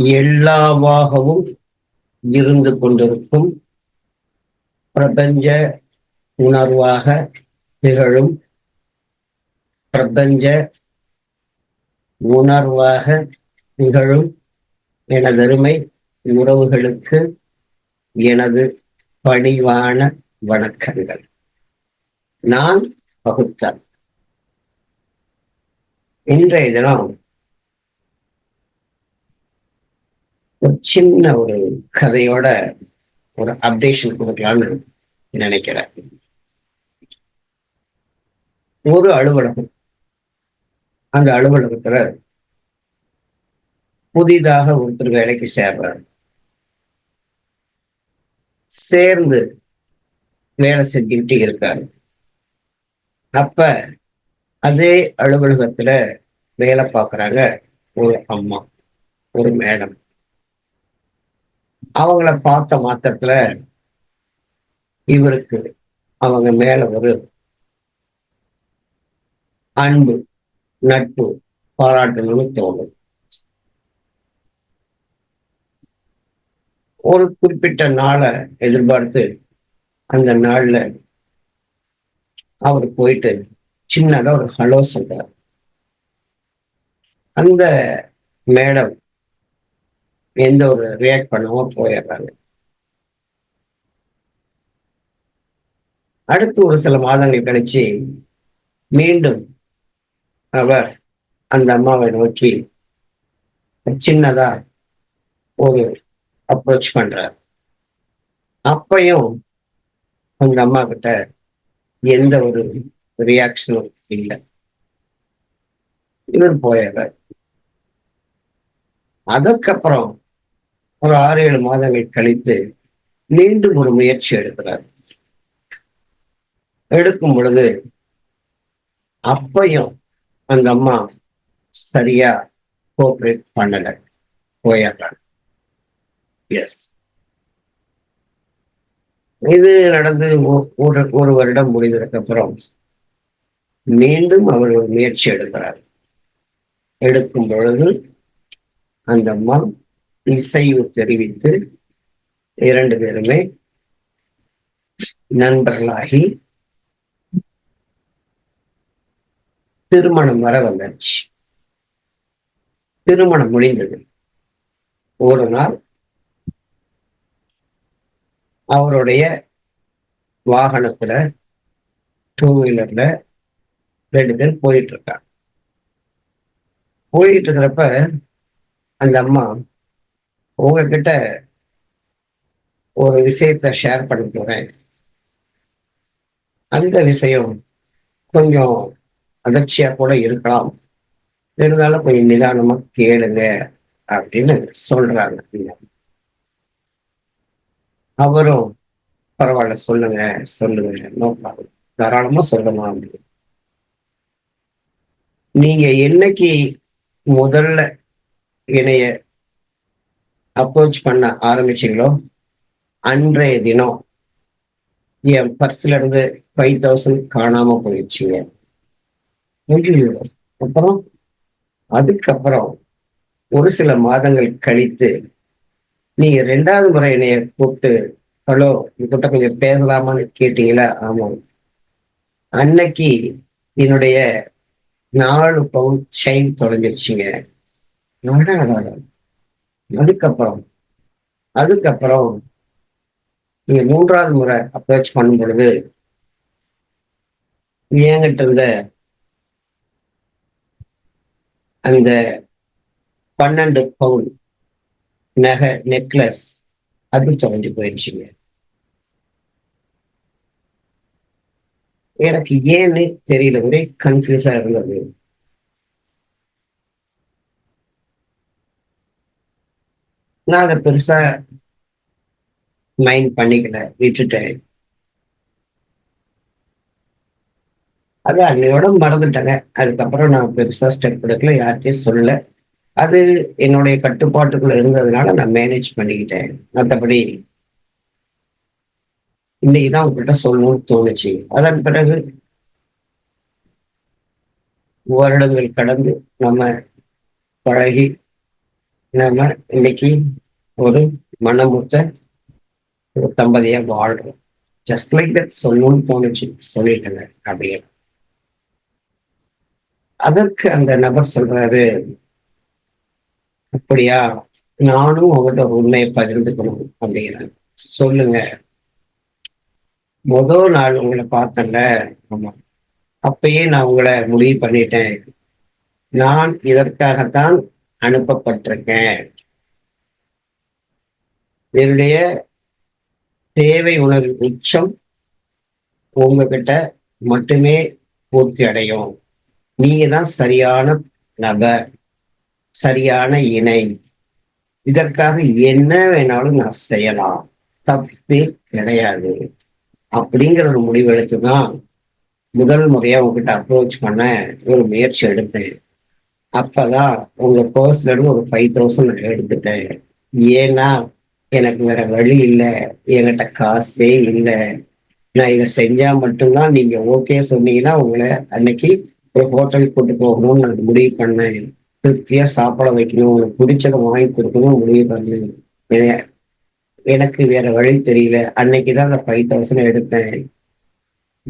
எல்லாவாகவும் இருந்து கொண்டிருக்கும் பிரபஞ்ச உணர்வாக திகழும் பிரபஞ்ச உணர்வாக திகழும் எனதருமை உறவுகளுக்கு எனது பணிவான வணக்கங்கள். நான் பகுத்தன். இன்றைய தினம் ஒரு சின்ன ஒரு கதையோட ஒரு அப்டேஷன் கொடுக்கலாம்னு நினைக்கிறேன். ஒரு அலுவலகம். அந்த அலுவலகத்துல புதிதாக ஒருத்தர் வேலைக்கு சேர்றாரு. சேர்ந்து வேலை செஞ்சுக்கிட்டு இருக்காரு. அப்ப அதே அலுவலகத்துல வேலை பார்க்குறாங்க ஒரு அம்மா ஒரு மேடம் அவங்கள பார்த்த மாத்திரத்துல இவருக்கு அவங்க மேல ஒரு அன்பு நட்பு பாராட்டணும்னு தோணும் ஒரு குறிப்பிட்ட நாளை எதிர்பார்த்து அந்த நாள்ல அவர் போயிட்டு சின்னதா ஒரு ஹலோ சொல்றார். அந்த மேடம் எந்த ஒரு ரியாக்ட் பண்ணாம போயிடுறாங்க. அடுத்து ஒரு சில மாதங்கள் கழிச்சு மீண்டும் அவர் அந்த அம்மாவை நோக்கி சின்னதா ஒரு அப்ரோச் பண்றார். அப்பையும் அந்த அம்மா கிட்ட எந்த ஒரு ரியாக்ஷனும் இல்லை. இவர் போயிடுறார். அதுக்கப்புறம் ஒரு ஆறு ஏழு மாதங்கள் கழித்து மீண்டும் ஒரு முயற்சி எடுக்கிறார். எடுக்கும் பொழுது அப்பையும் அந்த அம்மா சரியா கோஆப்ரேட் பண்ணல. போயிடுறாங்க எஸ் இது நடந்து ஒரு ஒரு வருடம் முடிந்ததுக்கு அப்புறம் மீண்டும் அவர் ஒரு முயற்சி எடுக்கிறார். எடுக்கும் பொழுது அந்த அம்மா இசைவு தெரிவித்து இரண்டு பேருமே நண்பர்களாகி திருமணம் வர வந்துச்சு. திருமணம் முடிந்தது. ஒரு நாள் அவருடைய வாகனத்துல டூ வீலர்ல ரெண்டு பேர் போயிட்டு இருக்காங்க. போயிட்டு இருக்கிறப்ப அந்த அம்மா உங்ககிட்ட ஒரு விஷயத்த ஷேர் பண்ண போறேன் அந்த விஷயம் கொஞ்சம் அதிர்ச்சியா கூட இருக்கலாம். இருந்தாலும் கொஞ்சம் நிதானமா கேளுங்க அப்படின்னு சொல்றாங்க. அவரும் பரவாயில்ல சொல்லுங்க சொல்லுங்க. நோ ப்ராப்ளம் தாராளமா சொல்லலாம் அப்படின்னு நீங்க என்னைக்கு முதல்ல என்னைய அப்ரோச் பண்ண ஆரம்பிச்சீங்களோ? அன்றைய தினம். என் பர்ஸ்ல இருந்து ஃபைவ் தௌசண்ட் காணாம போயிடுச்சுங்க. அப்புறம் அதுக்கப்புறம் ஒரு சில மாதங்கள் கழித்து நீங்க ரெண்டாவது முறை என்னைய கூப்பிட்டு ஹலோ உங்ககிட்ட கொஞ்சம் பேசலாமான்னு கேட்டீங்களா? ஆமாம் அன்னைக்கு என்னுடைய நாலு பவுன் செயின் தொலைஞ்சிருச்சுங்க. அதுக்கப்புறம் அதுக்கப்புறம் நீங்க மூன்றாவது முறை அப்ரோச் பண்ணும் பொழுது என்கிட்ட இருந்த அந்த பன்னெண்டு பவுன் நகை நெக்லஸ் அது தொலைஞ்சு போயிடுச்சுங்க எனக்கு ஏன்னு தெரியல ஒரே கன்ஃபியூஸா இருந்தது. நான் அதை பெருசா மைண்ட் பண்ணிக்கல விட்டுட்டேன். அது அன்னையோட மறந்துட்டேங்க. அதுக்கப்புறம் நான் பெருசா ஸ்டெப் எடுக்கல யார்கிட்டயும் சொல்லல. அது என்னுடைய கட்டுப்பாட்டுக்குள்ள இருந்ததுனால நான் மேனேஜ் பண்ணிக்கிட்டேன். மற்றபடி இன்னைக்குதான் உங்ககிட்ட சொல்லணும்னு தோணுச்சு. அதன் பிறகு வருடங்கள் கடந்து நம்ம பழகி நாம இன்னைக்கு ஒரு மனமுத்த ஒரு தம்பதியா வாழ்றோம். ஜஸ்ட் லைக் தட் சொல்லணும்னு தோணுச்சு சொல்லிட்டேங்க அப்படியே. அதற்கு அந்த நபர் சொல்றாரு அப்படியா நானும் அவங்கள்ட்ட ஒரு உண்மையை பகிர்ந்துக்கணும் அப்படிங்கிறாங்க சொல்லுங்க. முதல் நாள் உங்களை பார்த்தேன்ல. ஆமா. அப்பயே நான் உங்களை முடிவு பண்ணிட்டேன். நான் இதற்காகத்தான் அனுப்பப்பட்டிருக்கேன். என்னுடைய தேவை உணர்வு உச்சம் உங்ககிட்ட மட்டுமே பூர்த்தி அடையும். நீங்க தான் சரியான நபர் சரியான இணை. இதற்காக என்ன வேணாலும் நான் செய்யலாம். தப்பே கிடையாது. அப்படிங்கிற ஒரு முடிவு எடுத்துதான் முதல் முறையா உங்ககிட்ட அப்ரோச் பண்ண ஒரு முயற்சி எடுத்தேன். அப்பதான் உங்க பர்ஸ்ல ஒரு ஃபைவ் தௌசண்ட் எடுத்துட்டேன். ஏன்னா எனக்கு வேற வழி இல்லை. என்கிட்ட காசே இல்லை. நான் இதை செஞ்சா மட்டும்தான் நீங்க ஓகே சொன்னீங்கன்னா உங்களை அன்னைக்கு ஒரு ஹோட்டலுக்கு கூட்டு போகணும்னு நான் முடிவு பண்ணேன். திருப்தியா சாப்பிட வைக்கணும். உனக்கு பிடிச்சதை வாங்கி கொடுக்கணும் முடிவு பண்ணேன். எனக்கு வேற வழி தெரியல. அன்னைக்குதான் அந்த ஃபைவ் தௌசண்ட் எடுத்தேன்.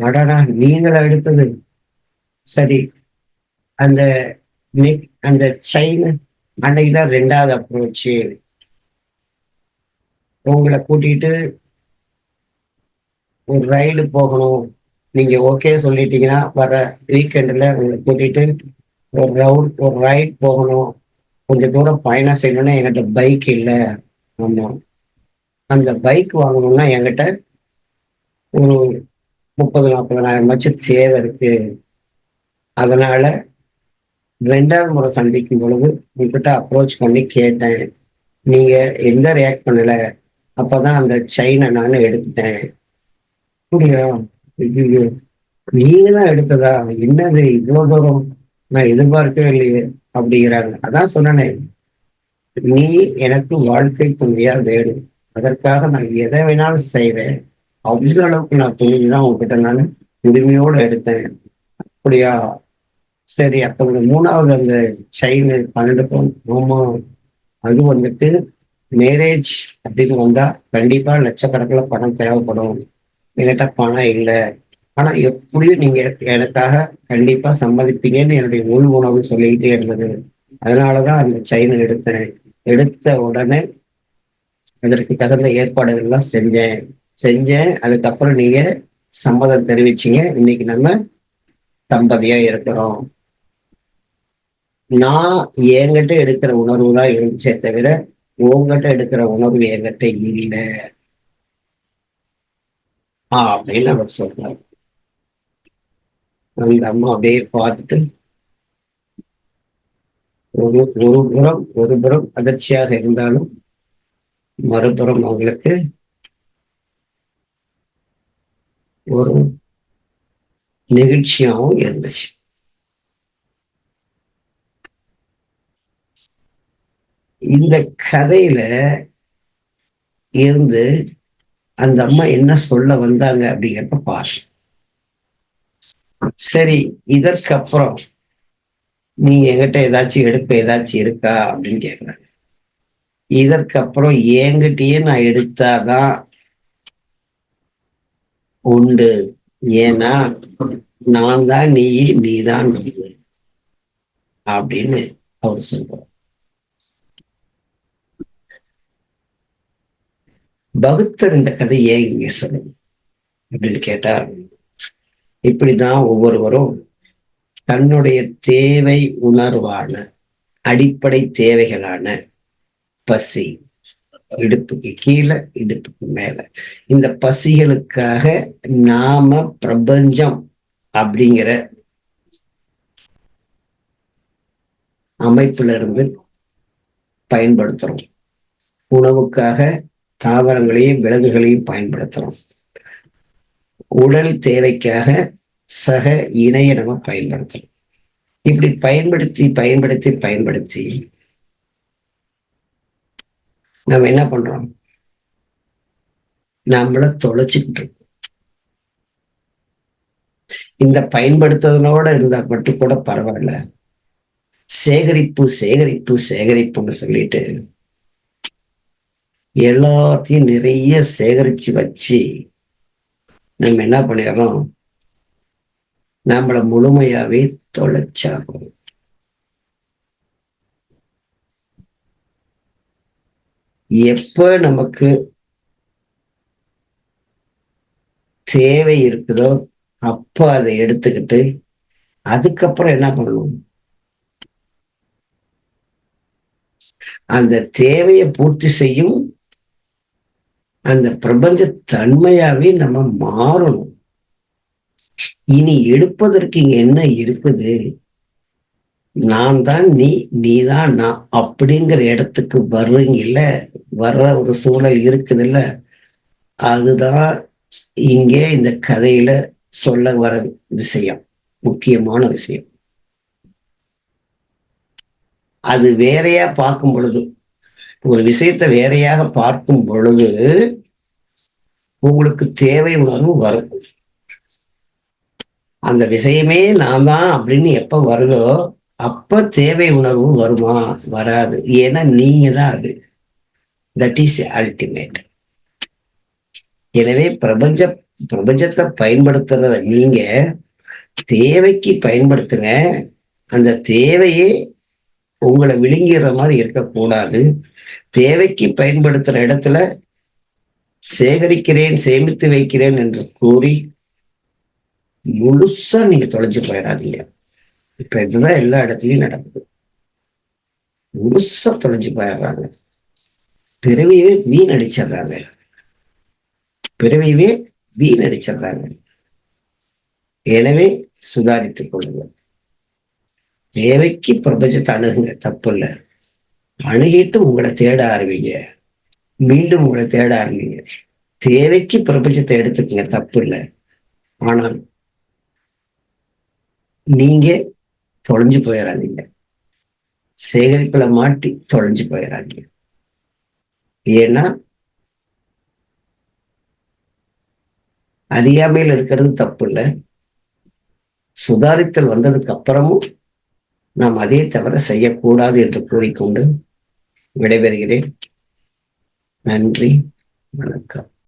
அடடா நீங்களா எடுத்தது? சரி. அந்த நெக் அந்த செயின் அன்னைக்கு தான் ரெண்டாவது அப்ரோச்சு உங்களை கூட்டிட்டு ஒரு ரைடு போகணும். நீங்க ஓகே சொல்லிட்டீங்கன்னா வர வீக்கெண்டில் உங்களை கூட்டிட்டு ஒரு ரவுண்ட் ஒரு ரைட் போகணும். கொஞ்சம் தூரம் பயணம் செய்யணும்னா என்கிட்ட பைக் இல்லை. ஆமாம் அந்த பைக் வாங்கணும்னா என்கிட்ட ஒரு முப்பது நாற்பதனாயிரம் வச்சு தேவை இருக்கு. அதனால ரெண்டாவது முறை சந்திக்கும் பொழுது உங்ககிட்ட அப்ரோச் பண்ணி கேட்டேன். நீங்க எந்த ரியாக்ட் பண்ணல? அப்பதான் அந்த செயினை நான் எடுத்துட்டேன். புரியா நீங்க தான் எடுத்ததா? என்னது இவ்வளவு தூரம்? நான் எதிர்பார்க்கவே இல்லையே அப்படிங்கிறாங்க. அதான் சொன்னேன். நீ எனக்கு வாழ்க்கை துணையா வேணும். அதற்காக நான் எதை வேணாலும் செய்வேன். அவ்வளவு அளவுக்கு நான் துணிதான் உங்ககிட்ட நான் உரிமையோடு எடுத்தேன். அப்படியா? சரி அப்ப மூணாவது அந்த செயின் பன்னெண்டு பவுன். ஆமா. அது வந்துட்டு மேரேஜ் அப்படின்னு வந்தா கண்டிப்பா லட்சக்கணக்கில் பணம் தேவைப்படும். என்கிட்ட பணம் இல்லை. ஆனா எப்படியும் நீங்க எனக்காக கண்டிப்பா சம்மதிப்பீங்கன்னு என்னுடைய உள் உணவு சொல்லிக்கிட்டே இருந்தது. அதனாலதான் அந்த செயின் எடுத்தேன். எடுத்த உடனே அதற்கு தகுந்த ஏற்பாடுகள்லாம் செஞ்சேன். செஞ்சேன். அதுக்கப்புறம் நீங்க சம்மதம் தெரிவிச்சீங்க. இன்னைக்கு நம்ம தம்பதியா இருக்கிறோம். நான் என்கிட்ட எடுக்கிற உணர்வு தான் இருந்துச்சே தவிர உங்ககிட்ட எடுக்கிற உணர்வு என்கிட்ட இல்லை. அப்படின்னு அவர் சொல்றாரு. அந்த அம்மா அப்படியே பார்த்துட்டு ஒரு ஒரு புறம் ஒரு புறம் அதிர்ச்சியாக இருந்தாலும் மறுபுறம் அவங்களுக்கு ஒரு நிகழ்ச்சியாகவும் இருந்துச்சு. இந்த கதையில இருந்து அந்த அம்மா என்ன சொல்ல வந்தாங்க அப்படிங்கிறத பாஷ் சரி இதற்கப்புறம் நீங்க எங்கிட்ட ஏதாச்சும் எடுப்ப ஏதாச்சும் இருக்கா அப்படின்னு கேட்குறாங்க இதற்கப்புறம் என்கிட்டயே நான் எடுத்தாதான் உண்டு. ஏன்னா நான் தான் நீ நீ தான் அப்படின்னு அவர் சொல்றார். பகுத்தர் இந்த கதை ஏன் இங்க சொல்லணும் அப்படின்னு கேட்டா இப்படிதான் ஒவ்வொருவரும் தன்னுடைய தேவை உணர்வான அடிப்படை தேவைகளான பசி இடுப்புக்கு கீழே இடுப்புக்கு மேல. இந்த பசிகளுக்காக நாம பிரபஞ்சம் அப்படிங்கிற அமைப்புல இருந்து பயன்படுத்துறோம். உணவுக்காக தாவரங்களையும் விலங்குகளையும் பயன்படுத்துறோம் உடல் தேவைக்காக சக இணைய நம்ம பயன்படுத்துறோம் இப்படி பயன்படுத்தி பயன்படுத்தி பயன்படுத்தி நம்ம என்ன பண்றோம்? நம்மள தொலைச்சுக்கிட்டு இருக்கோம். இந்த பயன்படுத்துறதுனோட இருந்தா மட்டும் கூட பரவாயில்ல. சேகரிப்பு சேகரிப்பு சேகரிப்புன்னு சொல்லிட்டு எல்லாத்தையும் நிறைய சேகரிச்சு வச்சு நம்ம என்ன பண்ணிடுறோம்? நம்மளை முழுமையாவே தொலைச்சாகும் எப்ப நமக்கு தேவை இருக்குதோ அப்ப அதை எடுத்துக்கிட்டு அதுக்கப்புறம் என்ன பண்ணணும்? அந்த தேவையை பூர்த்தி செய்யும் அந்த பிரபஞ்ச தன்மையாவே நம்ம மாறணும். இனி எடுப்பதற்கு இங்க என்ன இருக்குது? நான் தான் நீ நீ தான் நான் அப்படிங்கிற இடத்துக்கு வர்றீங்கல்ல வர்ற ஒரு சூழல் இருக்குதுல்ல அதுதான் இங்கே இந்த கதையில சொல்ல வர விஷயம் முக்கியமான விஷயம். அது வேறையா பார்க்கும் பொழுது ஒரு விஷயத்தை வேறையாக பார்க்கும் பொழுது உங்களுக்கு தேவை உணர்வு வரும். அந்த விஷயமே நான் தான் அப்படின்னு எப்ப வருதோ அப்ப தேவை உணர்வு வருமா? வராது. ஏன்னா நீங்க தான் அது. தட் இஸ் அல்டிமேட் எனவே பிரபஞ்ச பிரபஞ்சத்தை பயன்படுத்துறத நீங்க தேவைக்கு பயன்படுத்துங்க. அந்த தேவையே உங்களை விழுங்கிற மாதிரி இருக்கக்கூடாது. தேவைக்கு பயன்படுத்துற இடத்துல சேகரிக்கிறேன் சேமித்து வைக்கிறேன் என்று கூறி முழுசா நீங்க தொலைஞ்சு போயிடாதீங்க. இப்ப இதுதான் எல்லா இடத்துலயும் நடக்குது. முழுசா தொலைஞ்சு போயிடுறாங்க. பிறவியவே வீணடிச்சிடுறாங்க பிறவியவே வீணடிச்சிடுறாங்க எனவே சுதாரித்துக் கொள்ளுங்கள். தேவைக்கு பிரபஞ்சத்தை அணுகுங்க தப்பு இல்லை அணுகிட்டு உங்களை தேட ஆரம்பிங்க. மீண்டும் உங்களை தேட ஆரம்பிங்க. தேவைக்கு பிரபஞ்சத்தை எடுத்துக்கங்க தப்பு இல்லை ஆனால் நீங்க தொலைஞ்சு போயிடாதீங்க சேகரிப்புல மாட்டி தொலைஞ்சு போயிடாதீங்க ஏன்னா அறியாமையில் இருக்கிறது தப்பு இல்லை சுதாரித்தல் வந்ததுக்கு அப்புறமும் நாம் அதே தவிர செய்யக்கூடாது என்று கூறிக்கொண்டு விடைபெறுகிறேன். நன்றி வணக்கம்.